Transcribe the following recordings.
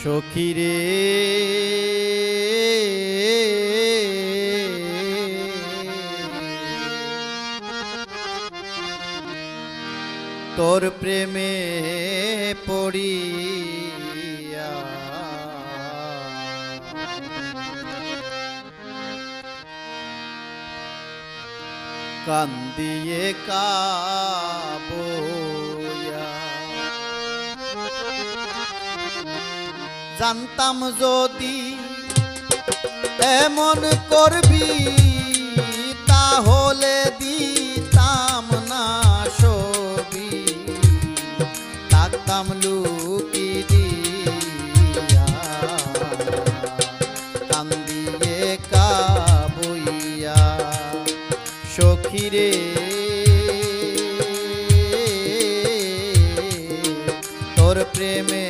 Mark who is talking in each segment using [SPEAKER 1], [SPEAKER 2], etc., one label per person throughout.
[SPEAKER 1] সখিরে তোর প্রেমে পড়িয়া কান্দিয়ে কাবয়া জানতাম যদি এমন করবি, তাহলে দিতাম না ছবি থাকতাম লুকি দিয়া, কান্দিয়ে কাবইয়া সখিরে তোর প্রেমে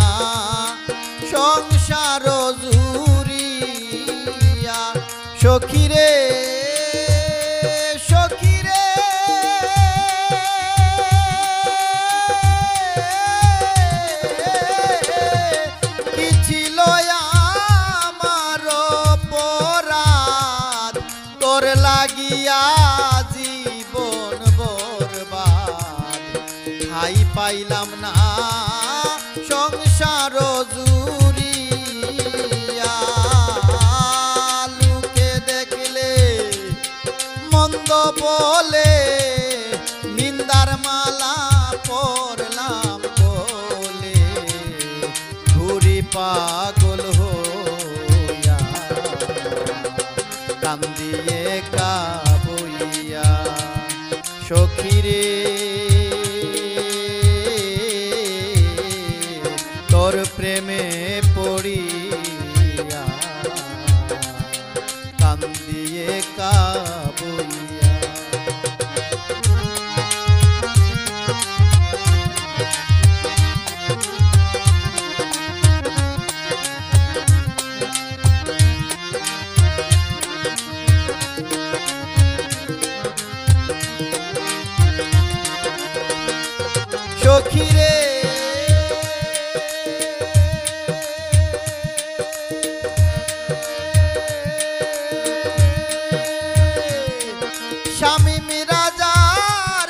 [SPEAKER 1] সখিরে সখিরে। কি ছিল আমার অপরাধ? তোর লাগিয়া জীবন বরবাদ। ঠাই পাইলাম না। বলে, নিন্দার মালা পরলাম বলে। ঘুরি পাগল হইয়া কান্দিয়ে কাবইয়া সখিরে তোর প্রেমে পড়িয়া কান্দিয়ে কাবইয়া সখিরে স্বামী মিরাজার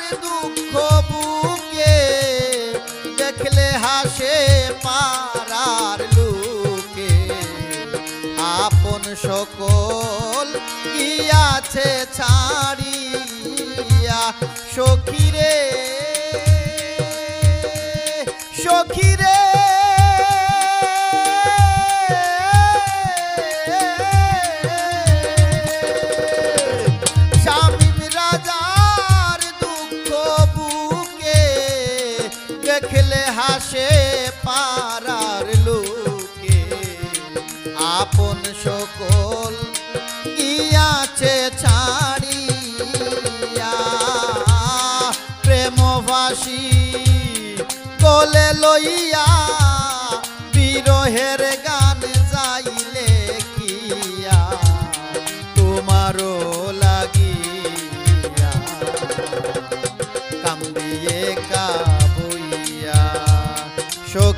[SPEAKER 1] বুকে দেখলে হাসে আপন সকল গিয়াছে ছাড়িয়া সখিরে দুঃখ বুকে দেখলে হাসে পারার লোকে। আপন সকল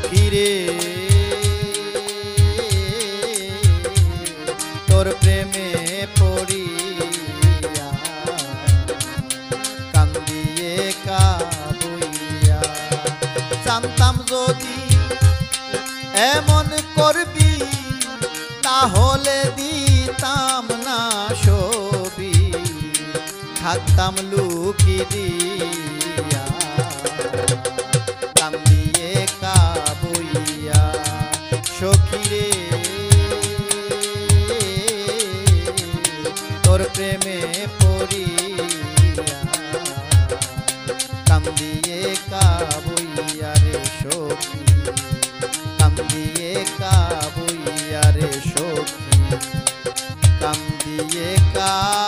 [SPEAKER 1] সখিরে তোর প্রেমে পড়িয়া, কান্দিয়ে কাবইয়া জানতাম যদি এমন করবি, তাহলে দিতাম না ছবি। থাকতাম লুকি দিয়া। কাবইয়া রে সখী কান্দিয়ে কা